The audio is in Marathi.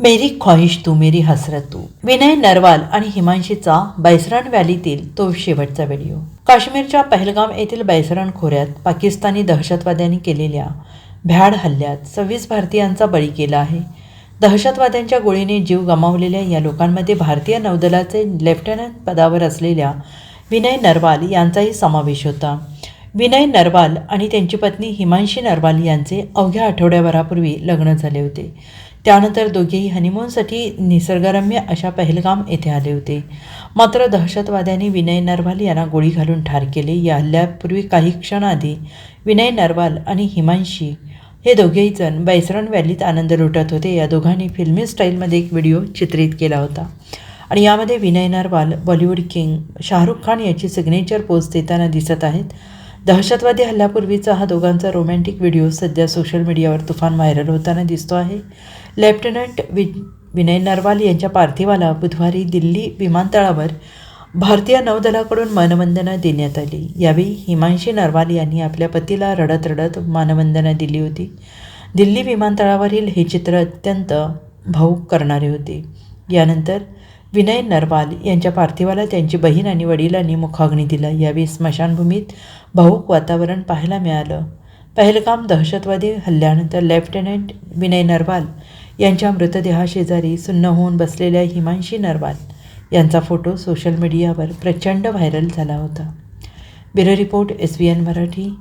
मेरी ख्वाहिश तू मेरी हसरत तू. विनय नरवाल आणि हिमांशीचा बैसरण व्हॅलीतील तो शेवटचा व्हिडिओ. काश्मीरच्या पहलगाम येथील बैसरण खोऱ्यात पाकिस्तानी दहशतवाद्यांनी केलेल्या भ्याड हल्ल्यात सव्वीस भारतीयांचा बळी गेला आहे. दहशतवाद्यांच्या गोळीने जीव गमावलेल्या या लोकांमध्ये भारतीय नौदलाचे लेफ्टनंट पदावर असलेल्या विनय नरवाल यांचाही समावेश होता. विनय नरवाल आणि त्यांची पत्नी हिमांशी नरवाल यांचे अवघ्या आठवड्याभरापूर्वी लग्न झाले होते. त्यानंतर दोघेही हनीमूनसाठी निसर्गरम्य अशा पहलगाम येथे आले होते. मात्र दहशतवाद्यांनी विनय नरवाल यांना गोळी घालून ठार केले. या हल्ल्यापूर्वी काही क्षणाआधी विनय नरवाल आणि हिमांशी हे दोघेही जण बैसरण व्हॅलीत आनंद लुटत होते. या दोघांनी फिल्मी स्टाईलमध्ये एक व्हिडिओ चित्रित केला होता. आणि यामध्ये विनय नरवाल बॉलिवूड किंग शाहरुख खान याची सिग्नेचर पोज देताना दिसत आहेत. दहशतवादी हल्ल्यापूर्वीचा हा दोघांचा रोमॅन्टिक व्हिडिओ सध्या सोशल मीडियावर तुफान व्हायरल होताना दिसतो आहे. लेफ्टनंट वि विनय नरवाल यांच्या पार्थिवाला बुधवारी दिल्ली विमानतळावर भारतीय नौदलाकडून मानवंदना देण्यात आली. यावेळी हिमांशी नरवाल यांनी आपल्या पतीला रडत रडत मानवंदना दिली होती. दिल्ली विमानतळावरील हे चित्र अत्यंत भाऊक करणारे होते. यानंतर विनय नरवाल यांच्या पार्थिवाला त्यांची बहीण आणि वडिलांनी मुखाग्नी दिला. यावेळी स्मशानभूमीत भाऊक वातावरण पाहायला मिळालं. पहलगाम दहशतवादी हल्ल्यानंतर लेफ्टनंट विनय नरवाल यांच्या मृतदेहाशेजारी सुन्न होऊन बसलेल्या हिमांशी नरवाल यांचा फोटो सोशल मीडियावर प्रचंड व्हायरल झाला होता. Bureau report S V N Marathi.